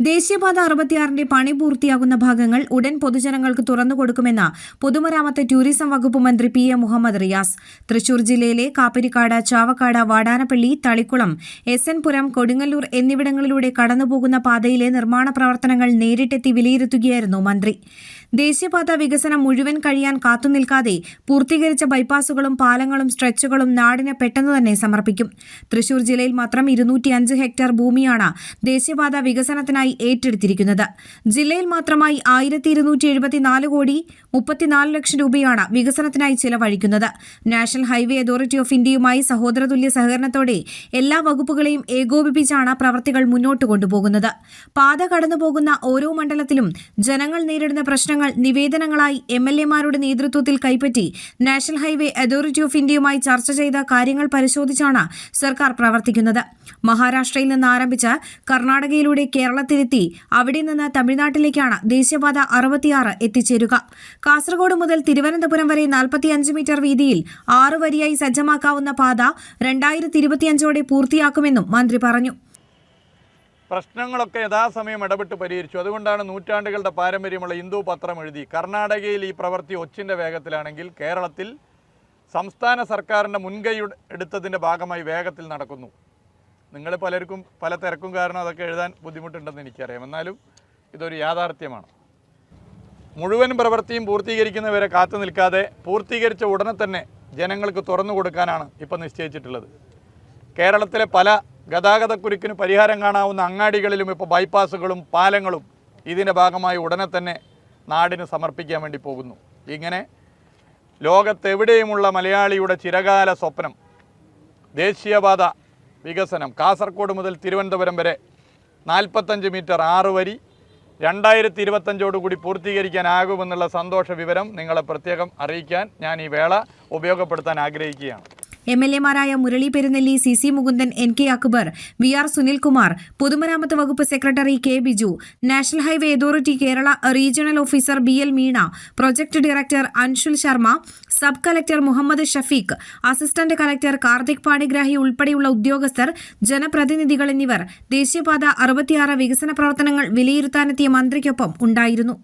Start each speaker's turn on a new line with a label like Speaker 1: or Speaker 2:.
Speaker 1: ദേശീയപാത അറുപത്തിയാറിന്റെ പണി പൂർത്തിയാകുന്ന ഭാഗങ്ങൾ ഉടൻ പൊതുജനങ്ങൾക്ക് തുറന്നുകൊടുക്കുമെന്ന് പൊതുമരാമത്ത് ടൂറിസം വകുപ്പ് മന്ത്രി പി എ മുഹമ്മദ് റിയാസ്. തൃശൂർ ജില്ലയിലെ കാപ്പിരിക്കാട് ചാവക്കാട് വാടാനപ്പള്ളി തളിക്കുളം എസ് എൻ പുരം കൊടുങ്ങല്ലൂർ എന്നിവിടങ്ങളിലൂടെ കടന്നുപോകുന്ന പാതയിലെ നിർമ്മാണ പ്രവർത്തനങ്ങൾ നേരിട്ടെത്തി വിലയിരുത്തുകയായിരുന്നു മന്ത്രി. ദേശീയപാത വികസനം മുഴുവൻ കഴിയാൻ കാത്തുനിൽക്കാതെ പൂർത്തീകരിച്ച ബൈപ്പാസുകളും പാലങ്ങളും സ്ട്രെച്ചുകളും നാടിന് പെട്ടെന്ന് തന്നെ സമർപ്പിക്കും. തൃശൂർ ജില്ലയിൽ മാത്രം ഇരുന്നൂറ്റിയഞ്ച് ഹെക്ടർ ഭൂമിയാണ് ദേശീയപാത വികസനത്തിനായി ഏറ്റെടുത്തിരിക്കുന്നത്. ജില്ലയിൽ മാത്രമായി ആയിരത്തി ഇരുന്നൂറ്റി കോടി മുപ്പത്തിനാല് ലക്ഷം രൂപയാണ് വികസനത്തിനായി ചിലവഴിക്കുന്നത്. നാഷണൽ ഹൈവേ അതോറിറ്റി ഓഫ് ഇന്ത്യയുമായി സഹോദരതുല്യ സഹകരണത്തോടെ എല്ലാ വകുപ്പുകളെയും ഏകോപിപ്പിച്ചാണ് പ്രവർത്തികൾ മുന്നോട്ട് കൊണ്ടുപോകുന്നത്. പാത കടന്നുപോകുന്ന ഓരോ മണ്ഡലത്തിലും ജനങ്ങൾ നേരിടുന്ന പ്രശ്നങ്ങൾ നിവേദനങ്ങളായി എം എൽ എമാരുടെ നേതൃത്വത്തിൽ കൈപ്പറ്റി നാഷണൽ ഹൈവേ അതോറിറ്റി ഓഫ് ഇന്ത്യയുമായി ചർച്ച ചെയ്ത കാര്യങ്ങൾ പരിശോധിച്ചാണ് സർക്കാർ പ്രവർത്തിക്കുന്നത്. മഹാരാഷ്ട്രയിൽ നിന്ന് ആരംഭിച്ച് കർണാടകയിലൂടെ കേരളത്തിലെത്തി അവിടെ നിന്ന് തമിഴ്നാട്ടിലേക്കാണ് ദേശീയപാത അറുപത്തിയാറ് എത്തിച്ചേരുക. കാസർഗോഡ് മുതൽ തിരുവനന്തപുരം വരെ നാൽപ്പത്തിയഞ്ച് മീറ്റർ വീതിയിൽ ആറ് വരിയായി സജ്ജമാക്കാവുന്ന പാത രണ്ടായിരത്തി ഇരുപത്തിയഞ്ചോടെ പൂർത്തിയാക്കുമെന്നും മന്ത്രി പറഞ്ഞു.
Speaker 2: പ്രശ്നങ്ങളൊക്കെ യഥാസമയം ഇടപെട്ട് പരിഹരിച്ചു. അതുകൊണ്ടാണ് നൂറ്റാണ്ടുകളുടെ പാരമ്പര്യമുള്ള ഹിന്ദു പത്രം എഴുതി. കർണാടകയിൽ ഈ പ്രവൃത്തി ഒച്ചിന്റെ വേഗത്തിലാണെങ്കിൽ കേരളത്തിൽ സംസ്ഥാന സർക്കാരിന്റെ മുൻകൈ എടുത്തതിന്റെ ഭാഗമായി വേഗത്തിൽ നടക്കുന്നു. നിങ്ങൾ പലർക്കും പല തിരക്കും കാരണം അതൊക്കെ എഴുതാൻ ബുദ്ധിമുട്ടുണ്ടെന്ന് എനിക്കറിയാം. എന്നാലും ഇതൊരു യാഥാർത്ഥ്യമാണ്. മുഴുവൻ പ്രവൃത്തിയും പൂർത്തീകരിക്കുന്നവരെ കാത്തു നിൽക്കാതെ പൂർത്തീകരിച്ച ഉടനെ തന്നെ ജനങ്ങൾക്ക് തുറന്നു കൊടുക്കാനാണ് ഇപ്പം നിശ്ചയിച്ചിട്ടുള്ളത്. കേരളത്തിലെ പല ഗതാഗതക്കുരുക്കിന് പരിഹാരം കാണാവുന്ന അങ്ങാടികളിലും ഇപ്പോൾ ബൈപ്പാസുകളും പാലങ്ങളും ഇതിന്റെ ഭാഗമായി ഉടനെ തന്നെ നാടിന് സമർപ്പിക്കാൻ വേണ്ടി പോകുന്നു. ഇങ്ങനെ ലോകത്തെവിടെയുമുള്ള മലയാളിയുടെ ചിരകാല സ്വപ്നം ദേശീയപാത വികസനം കാസർഗോഡ് മുതൽ തിരുവനന്തപുരം വരെ നാൽപ്പത്തഞ്ച് മീറ്റർ ആറ് വരി രണ്ടായിരത്തി ഇരുപത്തഞ്ചോടുകൂടി പൂർത്തീകരിക്കാനാകുമെന്നുള്ള സന്തോഷ വിവരം നിങ്ങളെ പ്രത്യേകം അറിയിക്കാൻ ഞാൻ ഈ വേള ഉപയോഗപ്പെടുത്താൻ ആഗ്രഹിക്കുകയാണ്.
Speaker 1: M L എമാരായ Murali Perunnelli C C Mukundan N K Akbar V R Sunilkumar പൊതുമരാമത്ത് വകുപ്പ് secretary K Biju national highway authority Kerala regional officer B L Meena project director Anshul Sharma sub collector Muhammad Shafeeq assistant collector Karthik Panigrahi ഉൾപ്പെടെയുള്ള ഉദ്യോഗസ്ഥർ ജനപ്രതിനിധികൾ എന്നിവർ ദേശീയപാത അറുപത്തിയാറ് വികസന പ്രവർത്തനങ്ങൾ വിലയിരുത്താനെത്തിയ മന്ത്രിക്കൊപ്പം ഉണ്ടായിരുന്നു.